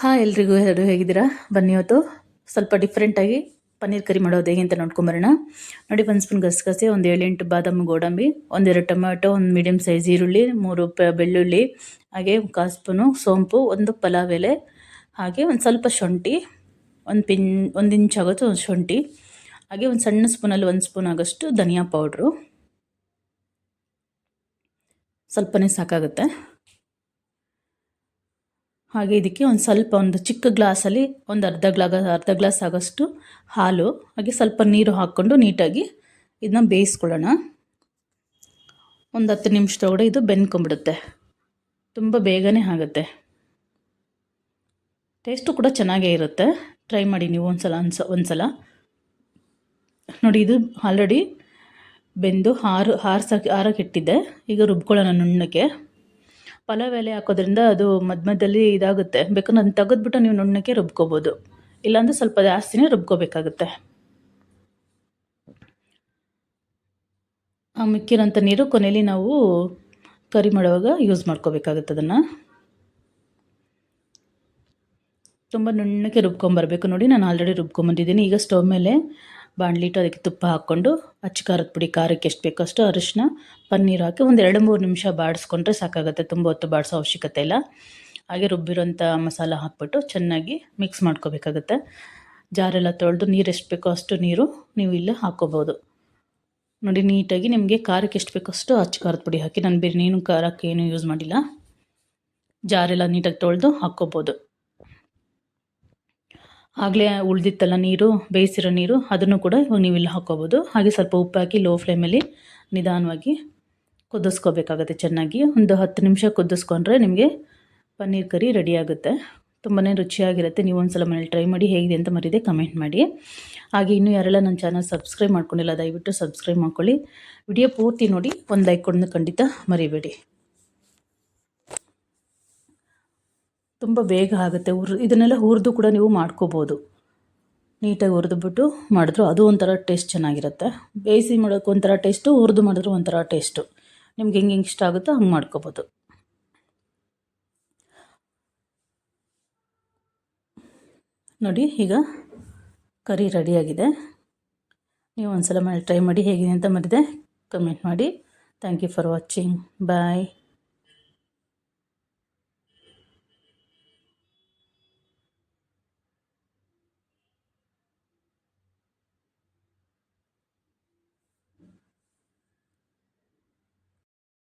ಹಾಂ, ಎಲ್ರಿಗೂ ಎಲ್ಲರೂ ಹೇಗಿದ್ದೀರಾ? ಬನ್ನಿ ಇವತ್ತು. ಸ್ವಲ್ಪ ಡಿಫ್ರೆಂಟಾಗಿ ಪನ್ನೀರ್ ಕರಿ ಮಾಡೋದು ಹೇಗೆ ಅಂತ ನೋಡ್ಕೊಂಬರೋಣ. ನೋಡಿ, ಒಂದು ಸ್ಪೂನ್ ಗಸಗಸೆ, ಒಂದು ಏಳೆಂಟು ಬಾದಾಮಿ ಗೋಡಂಬಿ ಒಂದೆರಡು ಟೊಮ್ಯಾಟೊ, ಒಂದು ಮೀಡಿಯಮ್ ಸೈಜ್ ಈರುಳ್ಳಿ, ಮೂರು ಪ ಬೆಳ್ಳುಳ್ಳಿ, ಹಾಗೆ ಕಾಲು ಸ್ಪೂನು ಸೋಂಪು, ಒಂದು ಪಲಾವ್ ಎಲೆ, ಹಾಗೆ ಒಂದು ಸ್ವಲ್ಪ ಶುಂಠಿ, ಒಂದು ಪಿನ್, ಒಂದು ಇಂಚ್ ಆಗುತ್ತೆ ಒಂದು ಶುಂಠಿ, ಹಾಗೆ ಒಂದು ಸಣ್ಣ ಸ್ಪೂನಲ್ಲಿ ಒಂದು ಸ್ಪೂನ್ ಆಗೋಷ್ಟು ಧನಿಯಾ ಪೌಡ್ರು ಸ್ವಲ್ಪನೇ ಸಾಕಾಗುತ್ತೆ. ಹಾಗೆ ಇದಕ್ಕೆ ಒಂದು ಸ್ವಲ್ಪ ಒಂದು ಚಿಕ್ಕ ಗ್ಲಾಸಲ್ಲಿ ಒಂದು ಅರ್ಧ ಗ್ಲಾ ಅರ್ಧ ಗ್ಲಾಸ್ ಆಗೋಷ್ಟು ಹಾಲು, ಹಾಗೆ ಸ್ವಲ್ಪ ನೀರು ಹಾಕ್ಕೊಂಡು ನೀಟಾಗಿ ಇದನ್ನ ಬೇಯಿಸ್ಕೊಳ್ಳೋಣ. ಒಂದು ಹತ್ತು ನಿಮಿಷದೊಳಗಡೆ ಇದು ಬೆಂದ್ಕೊಂಬಿಡುತ್ತೆ ತುಂಬ ಬೇಗನೆ ಆಗುತ್ತೆ. ಟೇಸ್ಟು ಕೂಡ ಚೆನ್ನಾಗೇ ಇರುತ್ತೆ. ಟ್ರೈ ಮಾಡಿ ನೀವು ಒಂದು ಸಲ ಅನ್ಸ ಒಂದು ಸಲ ನೋಡಿ, ಇದು ಆಲ್ರೆಡಿ ಬೆಂದು ಹಾರು, ಹಾರ್ಸಕ್ಕೆ, ಹಾರಕ್ಕೆ ಇಟ್ಟಿದ್ದೆ. ಈಗ ರುಬ್ಕೊಳ್ಳೋಣ ನುಣ್ಣಕ್ಕೆ ಪಲಾವ್ ಎಲೆ ಹಾಕೋದ್ರಿಂದ ಅದು ಮಧ್ಯ ಮಧ್ಯದಲ್ಲಿ ಇದಾಗುತ್ತೆ. ಬೇಕಾದ್ರೆ ನಾನು ತೆಗೆದ್ಬಿಟ್ಟು ನೀವು ನುಣ್ಣಕ್ಕೆ ರುಬ್ಕೋಬೋದು. ಇಲ್ಲಾಂದರೆ ಸ್ವಲ್ಪ ಜಾಸ್ತಿನೇ ರುಬ್ಕೋಬೇಕಾಗುತ್ತೆ. ಆ ಮಿಕ್ಕಿರೋಂಥ ನೀರು ಕೊನೆಯಲ್ಲಿ ನಾವು ಕರಿ ಮಾಡುವಾಗ ಯೂಸ್ ಮಾಡ್ಕೋಬೇಕಾಗುತ್ತೆ ಅದನ್ನು. ತುಂಬ ನುಣ್ಣಕ್ಕೆ ರುಬ್ಕೊಂಬರ್ಬೇಕು. ನೋಡಿ, ನಾನು ಆಲ್ರೆಡಿ ರುಬ್ಕೊಂಬಂದಿದ್ದೀನಿ. ಈಗ ಸ್ಟವ್ ಮೇಲೆ ಬಾಣಲಿಟ್ಟು ಅದಕ್ಕೆ ತುಪ್ಪ ಹಾಕ್ಕೊಂಡು, ಅಚ್ಚ ಖಾರದ ಪುಡಿ, ಖಾರಕ್ಕೆ ಎಷ್ಟು ಬೇಕೋ ಅಷ್ಟು ಅರಿಶಿನ ಪನ್ನೀರು ಹಾಕಿ ಒಂದು ಎರಡು ಮೂರು ನಿಮಿಷ ಬಾಡಿಸ್ಕೊಂಡ್ರೆ ಸಾಕಾಗುತ್ತೆ. ತುಂಬ ಹೊತ್ತು ಬಾಡಿಸೋ ಅವಶ್ಯಕತೆ ಇಲ್ಲ. ಹಾಗೆ ರುಬ್ಬಿರೋಂಥ ಮಸಾಲ ಹಾಕ್ಬಿಟ್ಟು ಚೆನ್ನಾಗಿ ಮಿಕ್ಸ್ ಮಾಡ್ಕೋಬೇಕಾಗುತ್ತೆ. ಜಾರೆಲ್ಲ ತೊಳೆದು ನೀರು ಎಷ್ಟು ಬೇಕೋ ಅಷ್ಟು ನೀರು ನೀವು ಇಲ್ಲೇ ಹಾಕ್ಕೋಬೋದು ನೋಡಿ, ನೀಟಾಗಿ ನಿಮಗೆ ಖಾರಕ್ಕೆ ಎಷ್ಟು ಬೇಕೋ ಅಷ್ಟು ಅಚ್ಚು ಖಾರದ ಪುಡಿ ಹಾಕಿ. ನಾನು ಬೇರೆ ನೀನು ಖಾರಕ್ಕೆ ಏನು ಯೂಸ್ ಮಾಡಿಲ್ಲ. ಜಾರೆಲ್ಲ ನೀಟಾಗಿ ತೊಳೆದು ಹಾಕ್ಕೋಬೋದು. ಆಗಲೇ ಉಳಿದಿತ್ತಲ್ಲ ನೀರು, ಬೇಯಿಸಿರೋ ನೀರು, ಅದನ್ನು ಕೂಡ ಇವಾಗ ನೀವು ಇಲ್ಲಿ ಹಾಕ್ಕೋಬೋದು. ಹಾಗೆ ಸ್ವಲ್ಪ ಉಪ್ಪು ಹಾಕಿ ಲೋ ಫ್ಲೇಮಲ್ಲಿ ನಿಧಾನವಾಗಿ ಕುದಿಸ್ಕೋಬೇಕಾಗುತ್ತೆ ಚೆನ್ನಾಗಿ. ಒಂದು ಹತ್ತು ನಿಮಿಷ ಕುದಿಸ್ಕೊಂಡ್ರೆ ನಿಮಗೆ ಪನ್ನೀರ್ ಕರಿ ರೆಡಿ ಆಗುತ್ತೆ. ತುಂಬಾ ರುಚಿಯಾಗಿರುತ್ತೆ. ನೀವು ಒಂದು ಸಲ ಮನೇಲಿ ಟ್ರೈ ಮಾಡಿ ಹೇಗಿದೆ ಅಂತ ಮರಿದೆ ಕಮೆಂಟ್ ಮಾಡಿ. ಹಾಗೆ ಇನ್ನೂ ಯಾರೆಲ್ಲ ನನ್ನ ಚಾನಲ್ ಸಬ್ಸ್ಕ್ರೈಬ್ ಮಾಡ್ಕೊಂಡಿಲ್ಲ, ದಯವಿಟ್ಟು ಸಬ್ಸ್ಕ್ರೈಬ್ ಮಾಡ್ಕೊಳ್ಳಿ. ವಿಡಿಯೋ ಪೂರ್ತಿ ನೋಡಿ, ಒಂದು ಲೈಕ್ ಕೊಡೋದು ಖಂಡಿತ ಮರಿಬೇಡಿ. ತುಂಬ ಬೇಗ ಆಗುತ್ತೆ. ಹುರ್ ಇದನ್ನೆಲ್ಲ ಹುರಿದು ಕೂಡ ನೀವು ಮಾಡ್ಕೋಬೋದು. ನೀಟಾಗಿ ಹುರಿದ್ಬಿಟ್ಟು ಮಾಡಿದ್ರು ಅದು ಒಂಥರ ಟೇಸ್ಟ್ ಚೆನ್ನಾಗಿರುತ್ತೆ. ಬೇಯಿಸಿ ಮಾಡೋಕೆ ಒಂಥರ ಟೇಸ್ಟು, ಹುರಿದು ಮಾಡಿದ್ರು ಒಂಥರ ಟೇಸ್ಟು. ನಿಮ್ಗೆ ಹೆಂಗೆ ಇಷ್ಟ ಆಗುತ್ತೋ ಹಂಗೆ ಮಾಡ್ಕೋಬೋದು. ನೋಡಿ, ಈಗ ಕರಿ ರೆಡಿಯಾಗಿದೆ. ನೀವು ಒಂದು ಸಲ ಮಾಡಿ ಟ್ರೈ ಮಾಡಿ ಹೇಗಿದೆ ಅಂತ ಮರಿದೆ ಕಮೆಂಟ್ ಮಾಡಿ. Thank you for watching. Bye.